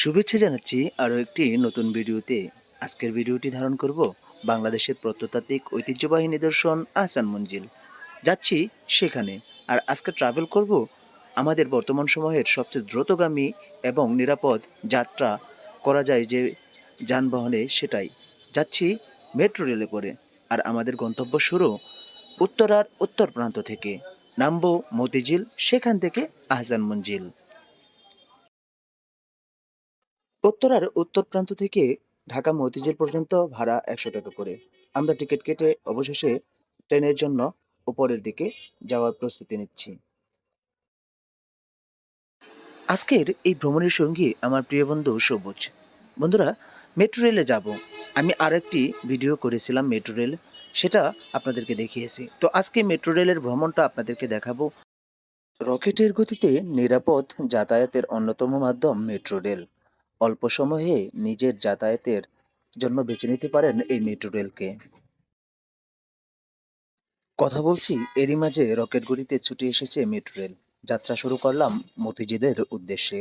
শুভেচ্ছা জানাচ্ছি আরও একটি নতুন ভিডিওতে। আজকের ভিডিওটি ধারণ করব বাংলাদেশের প্রত্নতাত্ত্বিক ঐতিহ্যবাহী নিদর্শন আহসান মঞ্জিল। যাচ্ছি সেখানে। আর আজকে ট্রাভেল করব আমাদের বর্তমান সময়ের সবচেয়ে দ্রুতগামী এবং নিরাপদ যাত্রা করা যায় যে যানবাহনে সেটাই। যাচ্ছি মেট্রো রেলে করে। আর আমাদের গন্তব্য শুরু উত্তরার উত্তর প্রান্ত থেকে। নামবো মতিঝিল, সেখান থেকে আহসান মঞ্জিল। উত্তরার উত্তর প্রান্ত থেকে ঢাকা মতিঝিল পর্যন্ত ভাড়া একশো টাকা করে। আমরা টিকিট কেটে অবশেষে ট্রেনের জন্য উপরের দিকে যাওয়ার প্রস্তুতি নিচ্ছি। আজকের এই ভ্রমণের সঙ্গী আমার প্রিয় বন্ধু সবুজ। বন্ধুরা, মেট্রো রেলে যাব। আমি আরেকটি ভিডিও করেছিলাম মেট্রো রেল, সেটা আপনাদেরকে দেখিয়েছি। তো আজকে মেট্রো রেলের ভ্রমণটা আপনাদেরকে দেখাবো। রকেটের গতিতে নিরাপদ যাতায়াতের অন্যতম মাধ্যম মেট্রো রেল। অল্প সময়ে নিজের যাতায়াতের জন্য বেছে নিতে পারেন এই মেট্রো রেলকে। কথা বলছি, এরই মাঝে রকেট গড়িতে ছুটে এসেছে মেট্রো রেল। যাত্রা শুরু করলাম মতিজিদের উদ্দেশ্যে।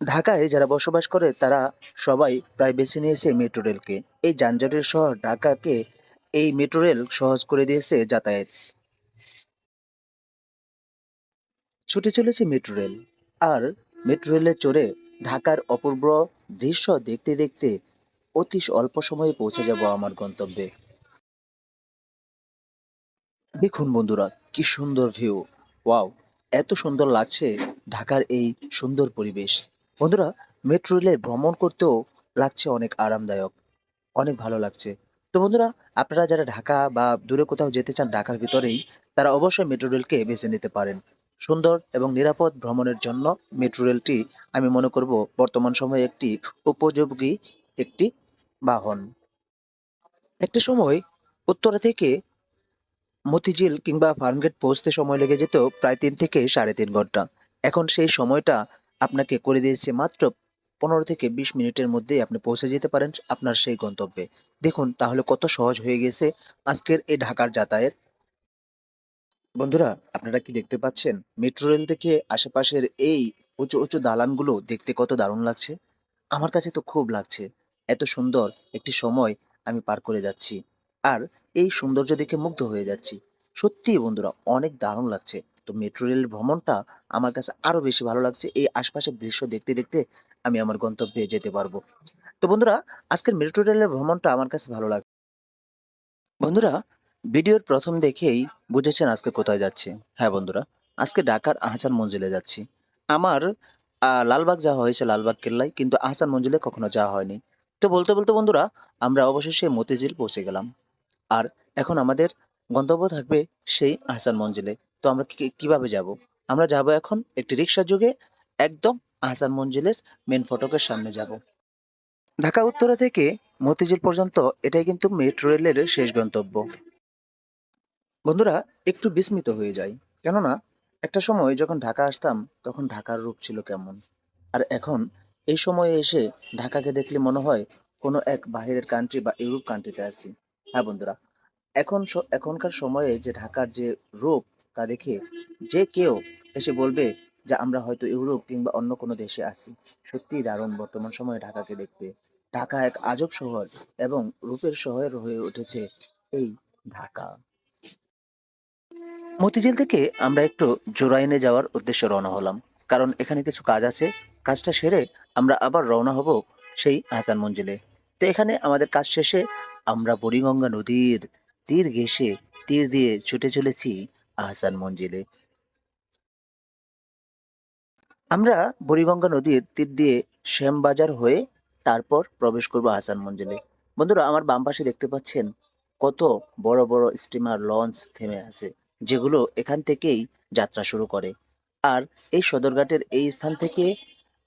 ঢাকায় যারা বসবাস করে, তারা সবাই প্রায় বেছে নিয়েছে মেট্রো রেলকে। এই যানজটের শহর ঢাকাকে এই মেট্রো রেল সহজ করে দিয়েছে যাতায়াত। ছুটে চলেছে মেট্রো রেল। আর মেট্রো রেলে চড়ে ঢাকার অপূর্ব দৃশ্য দেখতে দেখতে অতি অল্প সময়ে পৌঁছে যাব আমার গন্তব্যে। দেখুন বন্ধুরা, কি সুন্দর ভিউ ওয়াও এত সুন্দর লাগছে ঢাকার এই সুন্দর পরিবেশ। বন্ধুরা মেট্রো রেলে ভ্রমণ করতেও লাগছে অনেক আরামদায়ক, অনেক ভালো লাগছে। তো বন্ধুরা, আপনারা যারা ঢাকা বা দূরে কোথাও যেতে চান ঢাকার ভিতরেই, তারা অবশ্যই মেট্রো রেলকে বেছে নিতে পারেন। সুন্দর এবং নিরাপদ ভ্রমণের জন্য মেট্রো রেলটি আমি মনে করব বর্তমান সময়ে একটি উপযোগী একটি বাহন। একটা সময় উত্তরা থেকে মতিঝিল কিংবা ফার্মগেট পৌঁছতে সময় লেগে যেত প্রায় তিন থেকে সাড়ে তিন ঘণ্টা। এখন সেই সময়টা আপনাকে করে দিয়েছে মাত্র পনেরো থেকে বিশ মিনিটের মধ্যেই আপনি পৌঁছে যেতে পারেন আপনার সেই গন্তব্যে। দেখুন তাহলে কত সহজ হয়ে গেছে আজকের এই ঢাকার যাতায়াত। বন্ধুরা, আপনারা কি দেখতে পাচ্ছেন? মেট্রো রেল থেকে আশেপাশের এই উঁচু উঁচু দালানগুলো দেখতে কত দারুণ লাগছে? আমার কাছে তো খুব লাগছে। এত সুন্দর একটি সময় আমি পার করে যাচ্ছি। আর এই সৌন্দর্য দেখে মুগ্ধ হয়ে যাচ্ছি। সত্যি বন্ধুরা, অনেক দারুণ লাগছে। তো মেট্রো রেল ভ্রমণটা আমার কাছে আরও বেশি ভালো লাগছে। এই আশপাশের দৃশ্য দেখতে দেখতে আমি আমার গন্তব্যে যেতে পারব। তো বন্ধুরা, আজকের মেট্রো রেলের ভ্রমণটা আমার কাছে ভালো লাগছে। বন্ধুরা ভিডিওর প্রথম দেখেই বুঝেছেন আজকে কোথায় যাচ্ছে। হ্যাঁ বন্ধুরা, আজকে ঢাকার আহসান মঞ্জিলে যাচ্ছি। আমার লালবাগ যাওয়া হয়েছে লালবাগ কেল্লায়, কিন্তু আহসান মঞ্জিলে কখনো যাওয়া হয়নি। তো বলতে বলতে বন্ধুরা, আমরা অবশেষে মতিঝিল পৌঁছে গেলাম। আর এখন আমাদের গন্তব্য থাকবে সেই আহসান মঞ্জিলে। তো আমরা কীভাবে যাব? আমরা যাব এখন একটি রিক্সা যোগে, একদম আহসান মঞ্জিলের মেন ফটকের সামনে যাব। ঢাকা উত্তরা থেকে মতিঝিল পর্যন্ত এটাই কিন্তু মেট্রো রেলের শেষ গন্তব্য। বন্ধুরা, একটু বিস্মিত হয়ে যাই। কেননা, একটা সময় যখন ঢাকা আসতাম, তখন ঢাকার রূপ ছিল কেমন। আর এখন, এই সময়ে এসে ঢাকাকে দেখলে মনে হয় কোনো এক বাইরের কান্ট্রি বা ইউরোপ কান্ট্রিতে আছি। হ্যাঁ বন্ধুরা, এখন এখনকার সময়ে যে ঢাকার যে রূপ, তা দেখে যে কেউ এসে বলবে যে আমরা হয়তো ইউরোপ কিংবা অন্য কোনো দেশে আছি। সত্যিই দারুণ বর্তমান সময়ে ঢাকাকে দেখতে। ঢাকা এক আজব শহর এবং রূপের শহর হয়ে উঠেছে এই ঢাকা। মতিঝিল থেকে আমরা একটু জোরাইনে যাওয়ার উদ্দেশ্যে রওনা হলাম। কারণ এখানে কিছু কাজ আছে, কাজটা সেরে আমরা আবার রওনা হব সেই আহসান মঞ্জিলে। তো এখানে আমাদের কাজ শেষে আমরা বুড়িগঙ্গা নদীর তীর ঘেঁষে তীর দিয়ে ছুটে চলেছি আহসান মঞ্জিলে। আমরা বুড়িগঙ্গা নদীর তীর দিয়ে শ্যামবাজার হয়ে তারপর প্রবেশ করব আহসান মঞ্জিলে। বন্ধুরা, আমার বাম পাশে দেখতে পাচ্ছেন কত বড় বড় স্টিমার লঞ্চ থেমে আছে। যেগুলো এখান থেকেই যাত্রা শুরু করে। আর এই সদরঘাটের এই স্থান থেকে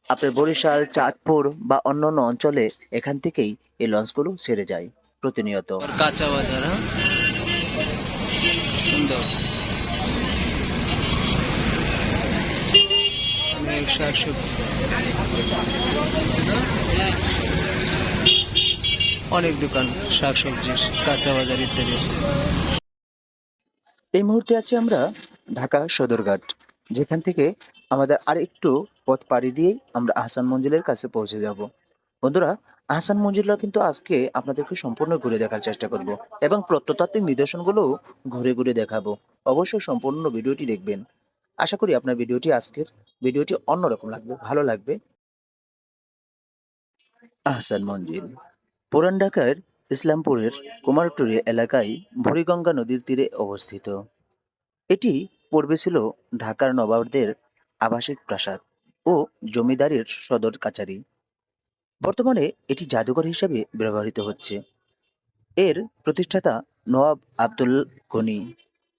আপনার বরিশাল, চাঁদপুর বা অন্যান্য অঞ্চলে এখান থেকেই এই লঞ্চগুলো ছেড়ে যায় প্রতিনিয়ত। কাঁচা বাজার হ্যাঁ? অনেক দোকান শাকসবজির, কাঁচা বাজার ইত্যাদি এই মুহূর্তে আছি আমরা ঢাকা সদরঘাট, যেখান থেকে আমাদের আর একটু পথ পাড়ি দিয়েই আমরা আহসান মঞ্জিলের কাছে পৌঁছে যাব। বন্ধুরা, আহসান মঞ্জিলরা কিন্তু আজকে আপনাদেরকে সম্পূর্ণ ঘুরে দেখার চেষ্টা করব এবং প্রত্নতাত্ত্বিক নিদর্শনগুলোও ঘুরে ঘুরে দেখাবো। অবশ্যই সম্পূর্ণ ভিডিওটি দেখবেন। আশা করি আপনার ভিডিওটি আজকের ভিডিওটি অন্যরকম লাগবে, ভালো লাগবে। আহসান মঞ্জিল, পুরান ঢাকার ইসলামপুরের কুমারটুরি এলাকায় ভুড়িগঙ্গা নদীর তীরে অবস্থিত। এটি পূর্বে ছিল ঢাকার নবাবদের আবাসিক প্রাসাদ ও জমিদারির সদর কাচারি বর্তমানে এটি জাদুঘর হিসেবে ব্যবহৃত হচ্ছে। এর প্রতিষ্ঠাতা নওয়াব আব্দুল গনি।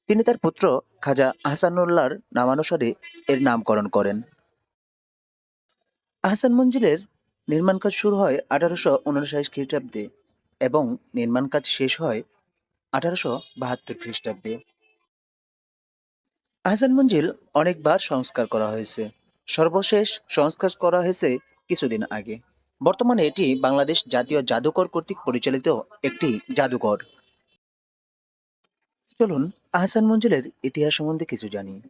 তিনি তার পুত্র খাজা আহসানুল্লাহর নামানুসারে এর নামকরণ করেন। আহসান মঞ্জিলের নির্মাণ কাজ শুরু হয় আঠারোশো উনষাট খ্রিস্টাব্দে। এবং নির্মাণ কাজ শেষ হয় আঠারোশো বাহাত্তর খ্রিস্টাব্দে। আহসান মঞ্জিল অনেকবার সংস্কার করা হয়েছে। সর্বশেষ সংস্কার করা হয়েছে কিছুদিন আগে। বর্তমানে এটি বাংলাদেশ জাতীয় জাদুকর কর্তৃক পরিচালিত একটি জাদুঘর। চলুন আহসান মঞ্জিলের ইতিহাস সম্বন্ধে কিছু জানি।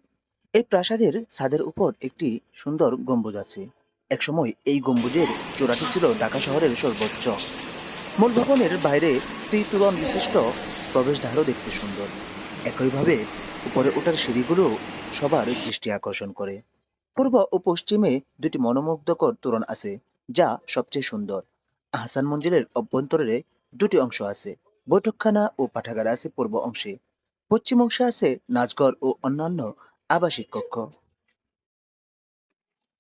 এই প্রাসাদের ছাদের উপর একটি সুন্দর গম্বুজ আছে। একসময় এই গম্বুজের চূড়াটি ছিল ঢাকা শহরের সর্বোচ্চ। মূল ভবনের বাইরে ত্রিতোরণ বিশিষ্ট প্রবেশদ্বারও দেখতে সুন্দর। একইভাবে উপরে ওঠার সিঁড়িগুলো সবার দৃষ্টি আকর্ষণ করে। পূর্ব ও পশ্চিমে দুটি মনোমুগ্ধকর তোরণ আছে, যা সবচেয়ে সুন্দর। আহসান মঞ্জিলের অভ্যন্তরে দুটি অংশ আছে, বৈঠকখানা ও পাঠাগার আছে পূর্ব অংশে। পশ্চিম অংশে আছে নাচঘর ও অন্যান্য আবাসিক কক্ষ।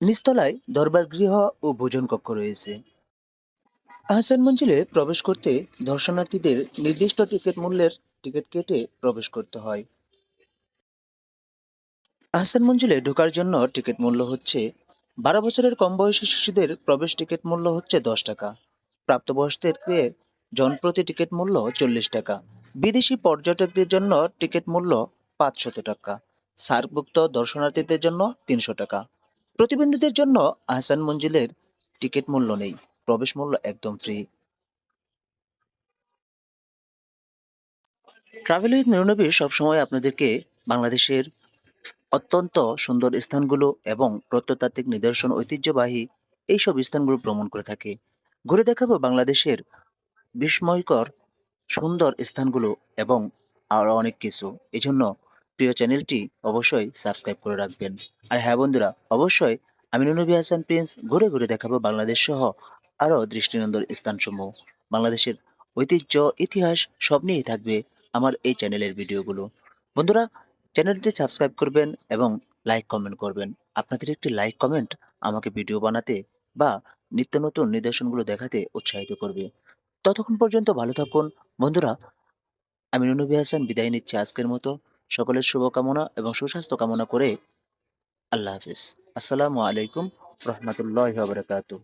নিচতলায় দরবার গৃহ ও ভোজন কক্ষ রয়েছে। আহসান মঞ্জিলে প্রবেশ করতে দর্শনার্থীদের নির্দিষ্ট টিকিট মূল্যের টিকিট কেটে প্রবেশ করতে হয়। আহসান মঞ্জিলে ঢোকার জন্য টিকিট মূল্য হচ্ছে বারো বছরের কম বয়সী শিশুদের প্রবেশ টিকিট মূল্য হচ্ছে দশ টাকা। প্রাপ্তবয়স্কদের জনপ্রতি টিকিট মূল্য চল্লিশ টাকা। বিদেশি পর্যটকদের জন্য টিকিট মূল্য পাঁচশত টাকা। সার্কভুক্ত দর্শনার্থীদের জন্য তিনশো টাকা। প্রতিবন্ধীদের জন্য আহসান মঞ্জিলের টিকিট মূল্য নেই। প্রবেশ মূল্য একদম ফ্রি ট্রাভেল উইথ নিরনবী সবসময় আপনাদেরকে বাংলাদেশের অত্যন্ত সুন্দর স্থানগুলো এবং প্রত্নতাত্ত্বিক নিদর্শন, ঐতিহ্যবাহী এইসব স্থানগুলো ভ্রমণ করে থাকে। ঘুরে দেখাবো বাংলাদেশের বিস্ময়কর সুন্দর স্থানগুলো এবং আরও অনেক কিছু। এই জন্য প্রিয় চ্যানেলটি অবশ্যই সাবস্ক্রাইব করে রাখবেন। আর হ্যাঁ বন্ধুরা, অবশ্যই আমি নবী হাসান প্রিন্স, ঘুরে ঘুরে দেখাবো বাংলাদেশ সহ আরও দৃষ্টিনন্দন স্থানসমূহ। বাংলাদেশের ঐতিহ্য, ইতিহাস সব নিয়েই থাকবে আমার এই চ্যানেলের ভিডিওগুলো। বন্ধুরা, চ্যানেলটি সাবস্ক্রাইব করবেন এবং লাইক কমেন্ট করবেন। আপনাদের একটি লাইক কমেন্ট আমাকে ভিডিও বানাতে বা নিত্য নতুন নিদর্শনগুলো দেখাতে উৎসাহিত করবে। ততক্ষণ পর্যন্ত ভালো থাকুন। বন্ধুরা, আমি নবী হাসান বিদায় নিচ্ছি আজকের মতো। সকলের শুভকামনা এবং সুস্বাস্থ্য কামনা করে আল্লাহ হাফিজ। আসসালামু আলাইকুম রহমতুল্লাহ বারকাতুহ।